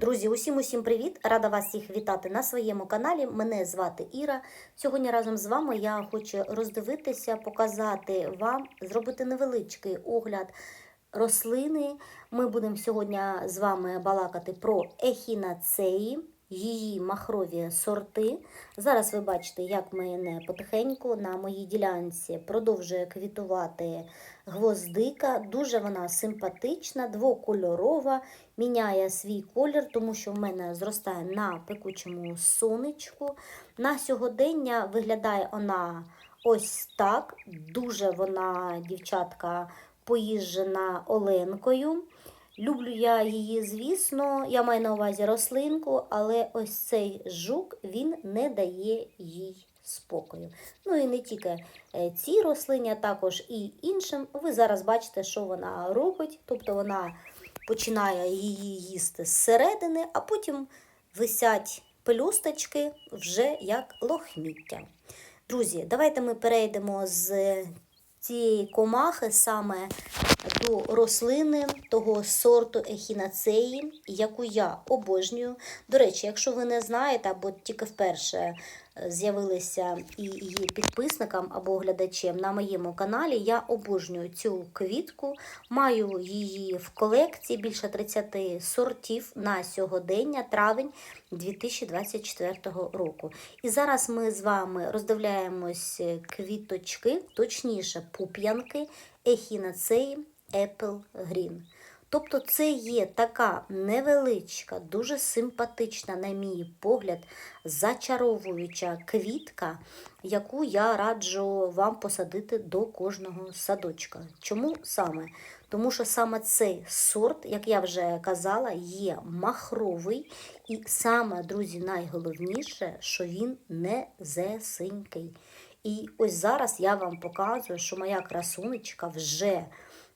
Друзі, усім усім привіт! Рада вас всіх вітати на своєму каналі. Мене звати Іра. Сьогодні разом з вами я хочу роздивитися, показати вам, зробити невеличкий огляд рослини. Ми будемо сьогодні з вами балакати про ехінацеї, її махрові сорти. Зараз ви бачите, як мене потихеньку на моїй ділянці продовжує квітувати гвоздика. Дуже вона симпатична, двокольорова, міняє свій колір, тому що в мене зростає на пекучому сонечку. На сьогодення виглядає вона ось так. Дуже вона, дівчатка, поїжджена оленкою. Люблю я її, звісно, я маю на увазі рослинку, але ось цей жук він не дає їй спокою. Ну і не тільки е, цій рослині, а також і іншим. Ви зараз бачите, що вона робить, тобто вона починає її їсти зсередини, а потім висять пелюсточки вже як лохміття. Друзі, давайте ми перейдемо з цієї комахи саме до рослини того сорту ехінацеї, яку я обожнюю. До речі, якщо ви не знаєте, або тільки вперше з'явилися і її підписникам або глядачем на моєму каналі, я обожнюю цю квітку, маю її в колекції більше 30 сортів на сьогодення, травень 2024 року. І зараз ми з вами роздивляємось квіточки, точніше, пуп'янки ехінацеї Apple Green. Тобто це є така невеличка, дуже симпатична, на мій погляд, зачаровуюча квітка, яку я раджу вам посадити до кожного садочка. Чому саме? Тому що саме цей сорт, як я вже казала, є махровий. І саме, друзі, найголовніше, що він не зесенький. І ось зараз я вам показую, що моя красунечка вже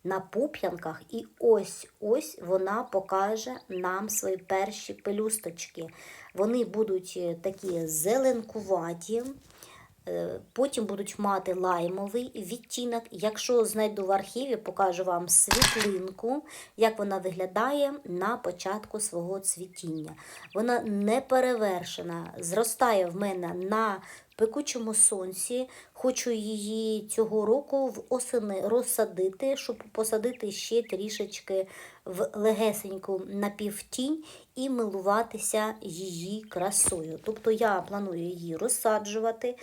на пуп'янках, і ось ось вона покаже нам свої перші пелюсточки. Вони будуть е, такі зеленкуваті. Е, потім будуть мати лаймовий відтінок. Якщо знайду в архіві, покажу вам світлинку, як вона виглядає на початку свого цвітіння. Вона не перевершена, зростає в мене на пекучому сонці. Хочу її цього року в осени розсадити, щоб посадити ще трішечки в легесеньку напівтінь і милуватися її красою. Тобто я планую її розсаджувати.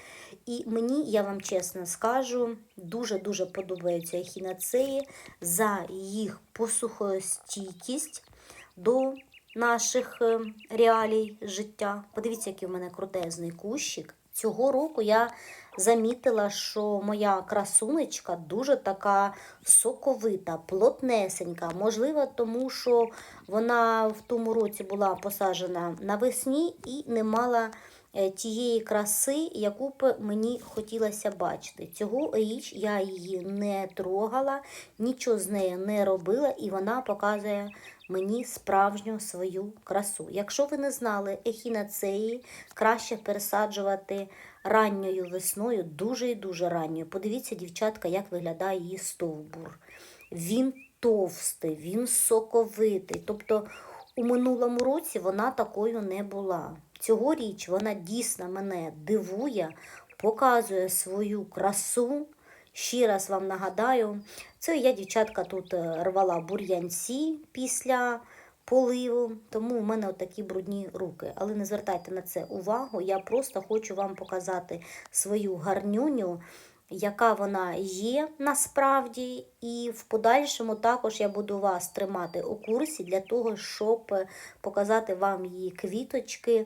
І мені, я вам чесно скажу, дуже-дуже подобаються ехінацеї за їх посухостійкість до наших е, реалій життя. Подивіться, який в мене крутезний кущик. Цього року я замітила, що моя красунечка дуже така соковита, плотнесенька. Можливо, тому що вона в тому році була посаджена навесні і не мала е, тієї краси, яку б мені хотілося бачити. Цього річ я її не трогала, нічого з нею не робила, і вона показує мені справжню свою красу. Якщо ви не знали, ехінацеї краще пересаджувати ранньою весною, дуже і дуже ранньою. Подивіться, дівчатка, як виглядає її стовбур. Він товстий, він соковитий. Тобто у минулому році вона такою не була. Цьогоріч вона дійсно мене дивує, показує свою красу. Ще раз вам нагадаю, це я, дівчатка, тут е, рвала бур'янці після поливу, тому у мене такі брудні руки. Але не звертайте на це увагу. Я просто хочу вам показати свою гарнюню, яка вона є насправді. І в подальшому також я буду вас тримати у курсі для того, щоб показати вам її квіточки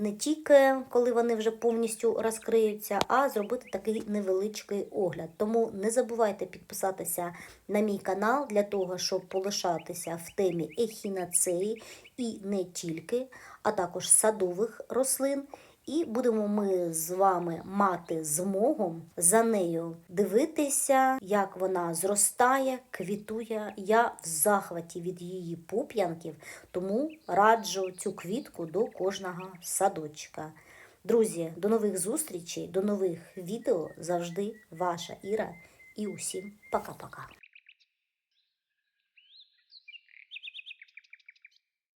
не тільки коли вони вже повністю розкриються, а зробити такий невеличкий огляд. Тому не забувайте підписатися на мій канал для того, щоб полишатися в темі ехінацеї і не тільки, а також садових рослин. І будемо ми з вами мати змогу за нею дивитися, як вона зростає, квітує. Я в захваті від її пуп'янків, тому раджу цю квітку до кожного садочка. Друзі, до нових зустрічей, до нових відео завжди ваша Іра. І усім пока-пока.